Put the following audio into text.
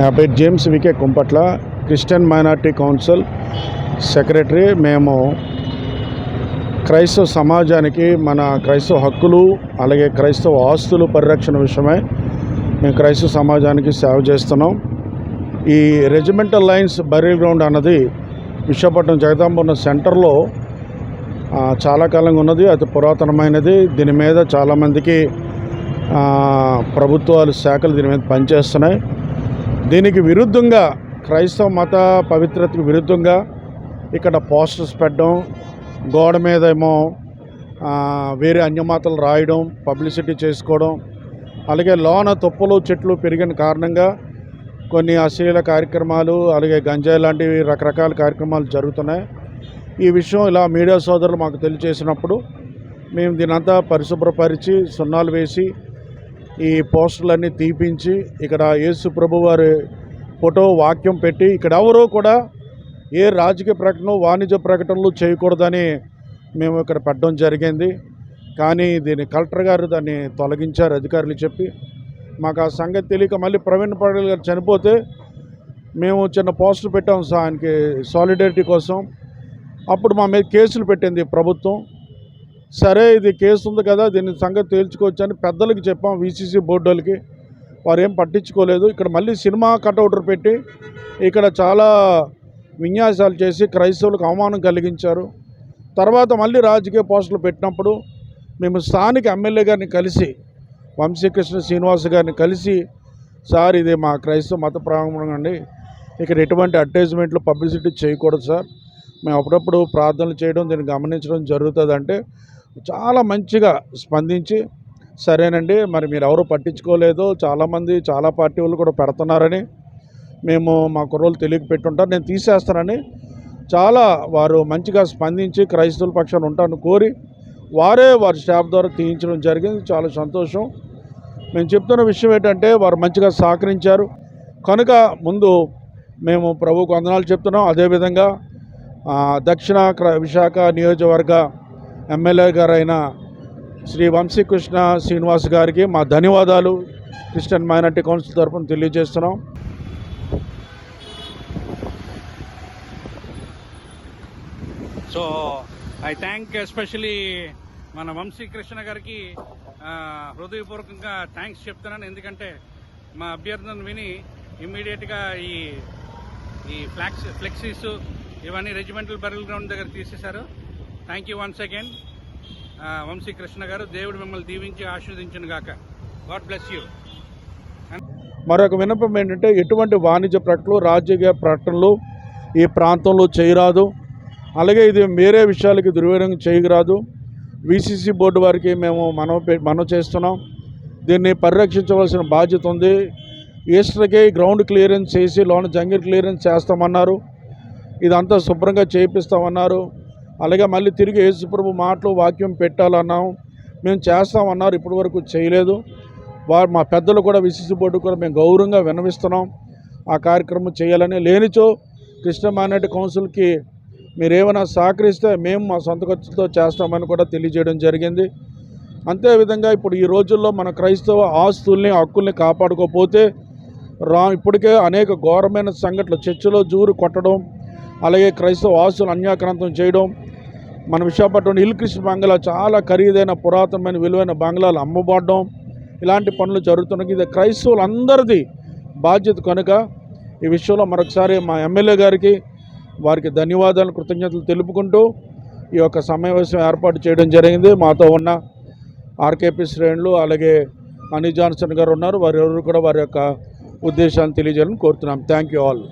నా పేరు James VK Kumpatla Christian minority council secretary. మేము క్రైస్తవ సమాజానికి మన క్రైస్తవ హక్కులు అలాగే క్రైస్తవ ఆస్తులు పరిరక్షణ విషయమై మేము క్రైస్తవ సమాజానికి సేవ చేస్తున్నాం. ఈ రెజిమెంటల్ లైన్స్ బరీల్ గ్రౌండ్ అన్నది విశాఖపట్నం జగదాంబ సెంటర్లో చాలా కాలంగా ఉన్నది. అతి పురాతనమైనది. దీని మీద చాలామందికి ప్రభుత్వాలు శాఖలు దీని మీద పనిచేస్తున్నాయి. దీనికి విరుద్ధంగా క్రైస్తవ మత పవిత్రతకు విరుద్ధంగా ఇక్కడ పోస్టర్స్ పెట్టడం గోడ మీద ఏమో వేరే అన్యమాతలు రాయడం పబ్లిసిటీ చేసుకోవడం అలాగే లోన తుప్పలు చెట్లు పెరిగిన కారణంగా కొన్ని అశ్లీల కార్యక్రమాలు అలాగే గంజాయి లాంటివి రకరకాల కార్యక్రమాలు జరుగుతున్నాయి. ఈ విషయం ఇలా మీడియా సోదరులు మాకు తెలియజేసినప్పుడు మేము దీనంతా పరిశుభ్రపరిచి సున్నాలు వేసి ఈ పోస్టర్లన్నీ తీపించి ఇక్కడ యేసు ప్రభు వారి ఫోటో వాక్యం పెట్టి ఇక్కడ ఎవరూ కూడా ఏ రాజకీయ ప్రకటన వాణిజ్య ప్రకటనలు చేయకూడదని మేము ఇక్కడ పెట్టడం జరిగింది. కానీ దీన్ని కలెక్టర్ గారు దాన్ని తొలగించారు అధికారులు చెప్పి. మాకు ఆ సంగతి తెలియక మళ్ళీ ప్రవీణ్ పటేల్ గారు చనిపోతే మేము చిన్న పోస్టులు పెట్టాం సార్ ఆయనకి సాలిడారిటీ కోసం. అప్పుడు మా మీద కేసులు పెట్టింది ప్రభుత్వం. సరే ఇది కేసు ఉంది కదా దీని సంగతి తేల్చుకోవచ్చు అని పెద్దలకి చెప్పాం వీసీసీ బోర్డులకి. వారు ఏం పట్టించుకోలేదు. ఇక్కడ మళ్ళీ సినిమా కటౌటర్ పెట్టి ఇక్కడ చాలా విన్యాసాలు చేసి క్రైస్తవులకు అవమానం కలిగించారు. తర్వాత మళ్ళీ రాజకీయ పోస్టులు పెట్టినప్పుడు మేము స్థానిక ఎమ్మెల్యే గారిని కలిసి వంశీకృష్ణ శ్రీనివాస్ గారిని కలిసి సార్ ఇది మా క్రైస్తవ మత ప్రాంగణం అండి. ఇక్కడ ఎటువంటి అడ్వర్టైజ్మెంట్లు పబ్లిసిటీ చేయకూడదు సార్. మేము అప్పుడప్పుడు ప్రార్థనలు చేయడం దీన్ని గమనించడం జరుగుతుంది అంటే చాలా మంచిగా స్పందించి సరేనండి మరి మీరు ఎవరు పట్టించుకోలేదు చాలామంది చాలా పార్టీ వాళ్ళు కూడా పెడుతున్నారని మేము మా కుర్రోళ్ళు తెలియక పెట్టుంటారు నేను తీసేస్తానని చాలా వారు మంచిగా స్పందించి క్రైస్తవుల పక్షాన ఉంటాను కోరి వారే వారి స్టాఫ్ ద్వారా తీయించడం జరిగింది. చాలా సంతోషం. మేము చెప్తున్న విషయం ఏంటంటే వారు మంచిగా సహకరించారు. కనుక ముందు మేము ప్రభుకు వందనాలు చెప్తున్నాం. అదేవిధంగా దక్షిణ క్ర- విశాఖ నియోజకవర్గ ఎమ్మెల్యే గారైన శ్రీ వంశీకృష్ణ శ్రీనివాస్ గారికి మా ధన్యవాదాలు. క్రిస్టియన్ మైనార్టీ కౌన్సిల్ తరఫున తెలియజేస్తున్నాం. సో ఐ థ్యాంక్ ఎస్పెషలీ మన వంశీ కృష్ణ గారికి హృదయపూర్వకంగా థ్యాంక్స్ చెప్తున్నాను. ఎందుకంటే మా అభ్యర్థన విని ఇమ్మీడియట్గా ఈ ఈ ఫ్లాక్స్ ఫ్లెక్సీస్ ఇవన్నీ రెజిమెంటల్ బరిల్ గ్రౌండ్ దగ్గర తీసేశారు. Thank you once again Vamsi Krishna garu. దేవుడు మిమ్మల్ని దీవించి ఆశీర్వదించను గాక. గాడ్ బ్లెస్ యూ మరొక విన్నపం ఏంటంటే ఎటువంటి వాణిజ్య ప్రకటనలు రాజకీయ ప్రకటనలు ఈ ప్రాంతంలో చేయరాదు. అలాగే ఇది వేరే విషయాలకి దుర్వినియోగం చేయరాదు. విసిసి బోర్డు వారికి మేము మనం మనం చేస్తున్నాం. దీన్ని పరిరక్షించవలసిన బాధ్యత ఉంది. ఈస్టర్కి గ్రౌండ్ క్లియరెన్స్ చేసి లోన జంగిర్ క్లియరెన్స్ చేస్తామన్నారు. ఇదంతా శుభ్రంగా చేయిస్తామన్నారు అలాగే మళ్ళీ తిరిగి యేసుప్రభు మాటలు వాక్యం పెట్టాలన్నాం. మేము చేస్తామన్నారు ఇప్పటి వరకు చేయలేదు. వారు మా పెద్దలు కూడా విసిసి బోర్డు కూడా మేము గౌరవంగా వినవిస్తున్నాం ఆ కార్యక్రమం చేయాలని లేనిచో కృష్ణ కౌన్సిల్కి మీరు ఏమైనా సహకరిస్తే మేము మా సొంత ఖర్చుతో చేస్తామని కూడా తెలియజేయడం జరిగింది. అంతేవిధంగా ఇప్పుడు ఈ రోజుల్లో మన క్రైస్తవ ఆస్తుల్ని హక్కుల్ని కాపాడుకోకపోతే రా ఇప్పటికే అనేక ఘోరమైన సంఘటనలు చర్చిలో జూరు కొట్టడం అలాగే క్రైస్తవ ఆస్తులు అన్యాక్రాంతం చేయడం మన విశాఖపట్నం హిల్ క్రిష్ బంగ్లా చాలా ఖరీదైన పురాతనమైన విలువైన బంగ్లాలు అమ్మబడడం. ఇలాంటి పనులు జరుగుతున్నాయి ఇది క్రైస్తవులందరిది బాధ్యత కనుక. ఈ విషయంలో మరొకసారి మా ఎమ్మెల్యే గారికి వారికి ధన్యవాదాలు కృతజ్ఞతలు తెలుపుకుంటూ ఈ యొక్క సమావేశం ఏర్పాటు చేయడం జరిగింది. మాతో ఉన్న ఆర్కేపీ శ్రేణులు అలాగే అనీ జాన్సన్ గారు ఉన్నారు. వారు ఎవరు కూడా వారి యొక్క ఉద్దేశాన్ని తెలియజేయాలని కోరుతున్నాం. Thank you all.